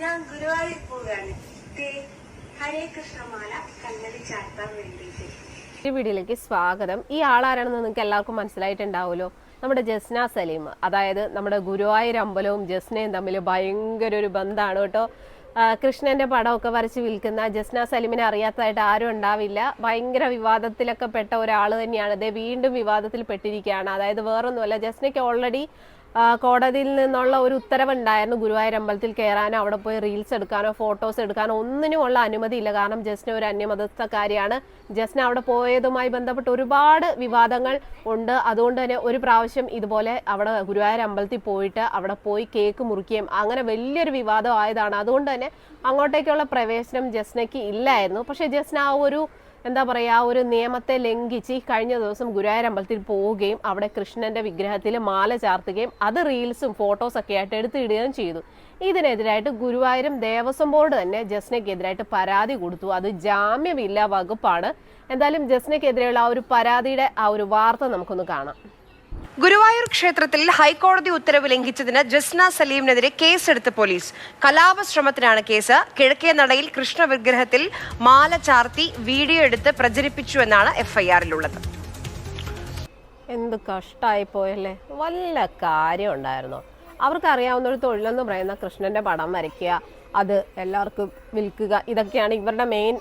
ഞാൻ ഗുരുവായൂർ പോവുകയാണ്. ഹരേ കൃഷ്ണമാല വീഡിയോയിലേക്ക് സ്വാഗതം. ഈ ആളാരാണെന്ന് നിങ്ങൾക്ക് എല്ലാവർക്കും മനസ്സിലായിട്ടുണ്ടാവുമല്ലോ. നമ്മുടെ ജസ്ന സലീം അതായത് നമ്മുടെ ഗുരുവായൂർ അമ്പലവും ജസ്നയും തമ്മിൽ ഭയങ്കര ഒരു ബന്ധമാണ് കേട്ടോ. കൃഷ്ണന്റെ പടമൊക്കെ വരച്ച് വിൽക്കുന്ന ജസ്ന സലീമിനെ അറിയാത്തതായിട്ട് ആരും ഉണ്ടാവില്ല. ഭയങ്കര വിവാദത്തിലൊക്കെ പെട്ട ഒരാൾ തന്നെയാണ്. ഇതേ വീണ്ടും വിവാദത്തിൽ പെട്ടിരിക്കുകയാണ് അതായത് വേറൊന്നുമല്ല ജസ്നയ്ക്ക് ഓൾറെഡി കോടതിയിൽ നിന്നുള്ള ഒരു ഉത്തരവുണ്ടായിരുന്നു ഗുരുവായൂർ അമ്പലത്തിൽ കയറാനോ അവിടെ പോയി റീൽസ് എടുക്കാനോ ഫോട്ടോസ് എടുക്കാനോ ഒന്നിനുമുള്ള അനുമതിയില്ല. കാരണം ജസ്റ്റിന് ഒരു അന്യമതസ്ഥക്കാരിയാണ്. ജസ്റ്റിന് അവിടെ പോയതുമായി ബന്ധപ്പെട്ട് ഒരുപാട് വിവാദങ്ങൾ ഉണ്ട്. അതുകൊണ്ട് തന്നെ ഒരു പ്രാവശ്യം ഇതുപോലെ അവിടെ ഗുരുവായൂർ അമ്പലത്തിൽ പോയിട്ട് അവിടെ പോയി കേക്ക് മുറിക്കുകയും അങ്ങനെ വലിയൊരു വിവാദം ആയതാണ്. അതുകൊണ്ട് തന്നെ അങ്ങോട്ടേക്കുള്ള പ്രവേശനം ജസ്നയ്ക്ക് ഇല്ലായിരുന്നു. പക്ഷേ ജസ്ന ആ ഒരു എന്താ പറയുക ഒരു നിയമത്തെ ലംഘിച്ച് കഴിഞ്ഞ ദിവസം ഗുരുവായൂർ അമ്പലത്തിൽ പോവുകയും അവിടെ കൃഷ്ണന്റെ വിഗ്രഹത്തിൽ മാല ചാർത്തുകയും അത് റീൽസും ഫോട്ടോസ് ഒക്കെ ആയിട്ട് എടുത്തിടുകയും ചെയ്തു. ഇതിനെതിരായിട്ട് ഗുരുവായൂരും ദേവസ്വം ബോർഡ് തന്നെ ജസ്നയ്ക്കെതിരായിട്ട് പരാതി കൊടുത്തു. അത് ജാമ്യമില്ല വകുപ്പാണ്. എന്തായാലും ജസ്നയ്ക്കെതിരെയുള്ള ആ ഒരു പരാതിയുടെ ആ ഒരു വാർത്ത നമുക്കൊന്ന് കാണാം. ഗുരുവായൂർ ക്ഷേത്രത്തിൽ ഹൈക്കോടതി ഉത്തരവ് ലംഘിച്ചതിന് ജസ്ന സലീമിനെതിരെ കേസെടുത്ത് പോലീസ്. കലാപശ്രമത്തിനാണ് കേസ്. കിഴക്കേ നടയിൽ കൃഷ്ണ വിഗ്രഹത്തിൽ മാല ചാർത്തി വീഡിയോ എടുത്ത് പ്രചരിപ്പിച്ചു എന്നാണ് എഫ്ഐആറിലുള്ളത്. എന്ത് കഷ്ടായി പോയല്ലേ? വല്ല കാര്യം ഉണ്ടായിരുന്നോ? അവർക്ക് അറിയാവുന്ന ഒരു തൊഴിലെന്ന് പറയുന്ന കൃഷ്ണന്റെ പടം വരയ്ക്കുക അത് എല്ലാവർക്കും വിൽക്കുക ഇതൊക്കെയാണ് ഇവരുടെ മെയിൻ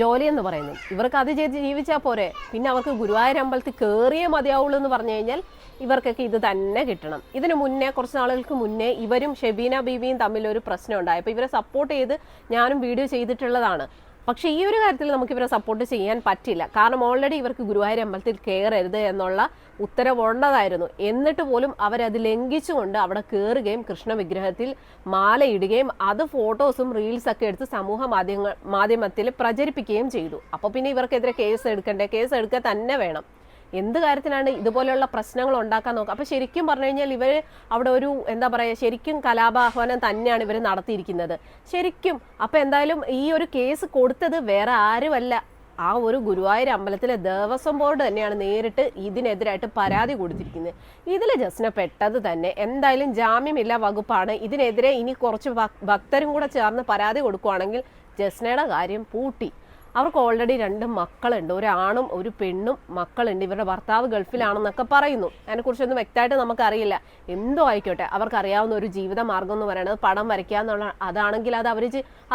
ജോലി എന്ന് പറയുന്നത് ഇവർക്ക് അത് ചെയ്ത് ജീവിച്ചാൽ പോരെ. പിന്നെ അവർക്ക് ഗുരുവായൂർ അമ്പലത്തിൽ കയറിയേ മതിയാവുള്ളൂ എന്ന് പറഞ്ഞു കഴിഞ്ഞാൽ ഇവർക്കൊക്കെ ഇത് തന്നെ കിട്ടണം. ഇതിന് മുന്നേ കുറച്ച് നാളുകൾക്ക് മുന്നേ ഇവരും ഷെബീന ബീബിയും തമ്മിൽ ഒരു പ്രശ്നം ഉണ്ടായി. അപ്പോൾ ഇവരെ സപ്പോർട്ട് ചെയ്ത് ഞാനും വീഡിയോ ചെയ്തിട്ടുള്ളതാണ്. പക്ഷേ ഈ ഒരു കാര്യത്തിൽ നമുക്ക് ഇവരെ സപ്പോർട്ട് ചെയ്യാൻ പറ്റില്ല. കാരണം ഓൾറെഡി ഇവർക്ക് ഗുരുവായൂർ അമ്പലത്തിൽ കയറരുത് എന്നുള്ള ഉത്തരവുള്ളതായിരുന്നു. എന്നിട്ട് പോലും അവരത് ലംഘിച്ചുകൊണ്ട് അവിടെ കയറുകയും കൃഷ്ണ വിഗ്രഹത്തിൽ മാലയിടുകയും അത് ഫോട്ടോസും റീൽസൊക്കെ എടുത്ത് സമൂഹ മാധ്യമ മാധ്യമത്തിൽ പ്രചരിപ്പിക്കുകയും ചെയ്തു. അപ്പോൾ പിന്നെ ഇവർക്കെതിരെ കേസ് എടുക്കണ്ടേ? കേസ് എടുക്കുക തന്നെ വേണം. എന്ത് കാര്യത്തിനാണ് ഇതുപോലെയുള്ള പ്രശ്നങ്ങൾ ഉണ്ടാക്കാൻ നോക്കുക? അപ്പൊ ശരിക്കും പറഞ്ഞു കഴിഞ്ഞാൽ ഇവർ അവിടെ ഒരു എന്താ പറയുക ശരിക്കും കലാപാഹ്വാനം തന്നെയാണ് ഇവർ നടത്തിയിരിക്കുന്നത്. ശരിക്കും അപ്പൊ എന്തായാലും ഈ ഒരു കേസ് കൊടുത്തത് വേറെ ആരുമല്ല. ആ ഒരു ഗുരുവായൂർ അമ്പലത്തിലെ ദേവസ്വം ബോർഡ് തന്നെയാണ് നേരിട്ട് ഇതിനെതിരായിട്ട് പരാതി കൊടുത്തിരിക്കുന്നത്. ഇതിൽ ജസ്ന പെട്ടത് തന്നെ എന്തായാലും ജാമ്യമില്ല വകുപ്പാണ്. ഇതിനെതിരെ ഇനി കുറച്ച് ഭക്- ഭക്തരും കൂടെ ചേർന്ന് പരാതി കൊടുക്കുവാണെങ്കിൽ ജസ്നയുടെ കാര്യം പൂട്ടി. അവർക്ക് ഓൾറെഡി രണ്ട് മക്കളുണ്ട്. ഒരാണും ഒരു പെണ്ണും മക്കളുണ്ട്. ഇവരുടെ ഭർത്താവ് ഗൾഫിലാണെന്നൊക്കെ പറയുന്നു. അതിനെക്കുറിച്ചൊന്നും വ്യക്തമായിട്ട് നമുക്കറിയില്ല. എന്തോ ആയിക്കോട്ടെ അവർക്ക് അറിയാവുന്ന ഒരു ജീവിത മാർഗം എന്ന് പറയുന്നത് പടം വരയ്ക്കുക എന്നുള്ള അതാണെങ്കിൽ അത് അവർ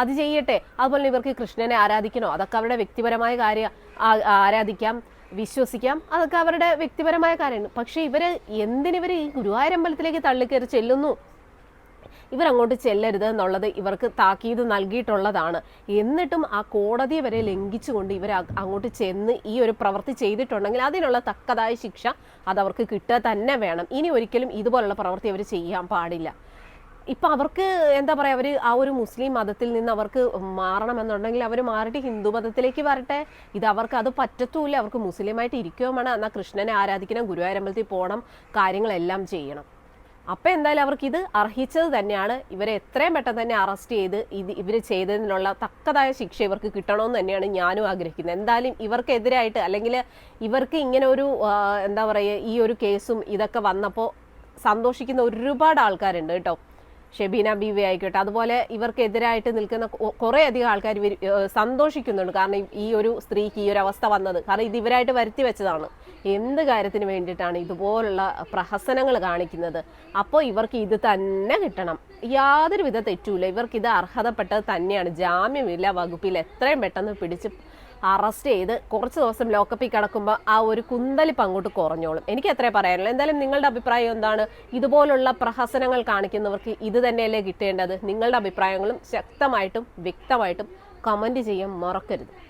അത് ചെയ്യട്ടെ. അതുപോലെ ഇവർക്ക് കൃഷ്ണനെ ആരാധിക്കണോ അതൊക്കെ അവരുടെ വ്യക്തിപരമായ കാര്യം ആരാധിക്കാം വിശ്വസിക്കാം അതൊക്കെ അവരുടെ വ്യക്തിപരമായ കാര്യമാണ്. പക്ഷേ ഇവർ എന്തിനിവർ ഈ ഗുരുവായൂരമ്പലത്തിലേക്ക് തള്ളിക്കയറി ചെല്ലുന്നു? ഇവരങ്ങോട്ട് ചെല്ലരുത് എന്നുള്ളത് ഇവർക്ക് താക്കീത് നൽകിയിട്ടുള്ളതാണ്. എന്നിട്ടും ആ കോടതി വരെ ലംഘിച്ചുകൊണ്ട് ഇവർ അങ്ങോട്ട് ചെന്ന് ഈ ഒരു പ്രവൃത്തി ചെയ്തിട്ടുണ്ടെങ്കിൽ അതിനുള്ള തക്കതായ ശിക്ഷ അത് അവർക്ക് കിട്ടുക തന്നെ വേണം. ഇനി ഒരിക്കലും ഇതുപോലുള്ള പ്രവൃത്തി അവർ ചെയ്യാൻ പാടില്ല. ഇപ്പൊ അവർക്ക് എന്താ പറയാ അവർ ആ ഒരു മുസ്ലിം മതത്തിൽ നിന്ന് അവർക്ക് മാറണമെന്നുണ്ടെങ്കിൽ അവർ മാറിയിട്ട് ഹിന്ദു മതത്തിലേക്ക് വരട്ടെ. ഇത് അവർക്ക് അത് പറ്റത്തുമില്ല അവർക്ക് മുസ്ലിമായിട്ട് ഇരിക്കുകയും വേണം. എന്നാൽ കൃഷ്ണനെ ആരാധിക്കണം ഗുരുവായൂരമ്പലത്തിൽ പോകണം കാര്യങ്ങളെല്ലാം ചെയ്യണം. അപ്പൊ എന്തായാലും അവർക്ക് ഇത് അർഹിച്ചത് തന്നെയാണ്. ഇവരെ എത്രയും പെട്ടെന്ന് തന്നെ അറസ്റ്റ് ചെയ്ത് ഇത് ഇവർ ചെയ്തതിനുള്ള തക്കതായ ശിക്ഷ ഇവർക്ക് കിട്ടണമെന്ന് തന്നെയാണ് ഞാനും ആഗ്രഹിക്കുന്നത്. എന്തായാലും ഇവർക്കെതിരായിട്ട് അല്ലെങ്കിൽ ഇവർക്ക് ഇങ്ങനെ ഒരു എന്താ പറയുക ഈ ഒരു കേസും ഇതൊക്കെ വന്നപ്പോൾ സന്തോഷിക്കുന്ന ഒരുപാട് ആൾക്കാരുണ്ട് കേട്ടോ. ഷെബീന ബീവി ആയിക്കോട്ടെ. അതുപോലെ ഇവർക്കെതിരായിട്ട് നിൽക്കുന്ന കുറേ അധികം ആൾക്കാർ സന്തോഷിക്കുന്നുണ്ട്. കാരണം ഈ- ഒരു സ്ത്രീക്ക് ഈ ഒരു അവസ്ഥ വന്നത്. കാരണം ഇത് ഇവരായിട്ട് വരുത്തി വെച്ചതാണ്. എന്ത് കാര്യത്തിന് വേണ്ടിയിട്ടാണ് ഇതുപോലുള്ള പ്രഹസനങ്ങൾ കാണിക്കുന്നത്? അപ്പോൾ ഇവർക്ക് ഇത് തന്നെ കിട്ടണം. യാതൊരു വിധ തെറ്റൂല. ഇവർക്ക് ഇത് അർഹതപ്പെട്ടത് തന്നെയാണ്. ജാമ്യമില്ല വകുപ്പിൽ എത്രയും പെട്ടെന്ന് പിടിച്ച് അറസ്റ്റ് ചെയ്ത് കുറച്ച് ദിവസം ലോക്കപ്പിൽ കിടക്കുമ്പോൾ ആ ഒരു കുന്തലിപ്പ് അങ്ങോട്ട് കുറഞ്ഞോളും. എനിക്ക് എത്രേ പറയാനുള്ളൂ. എന്തായാലും നിങ്ങളുടെ അഭിപ്രായം എന്താണ്? ഇതുപോലുള്ള പ്രഹസനങ്ങൾ കാണിക്കുന്നവർക്ക് ഇത് തന്നെയല്ലേ കിട്ടേണ്ടത്? നിങ്ങളുടെ അഭിപ്രായങ്ങളും ശക്തമായിട്ടും വ്യക്തമായിട്ടും കമന്റ് ചെയ്യാൻ മറക്കരുത്.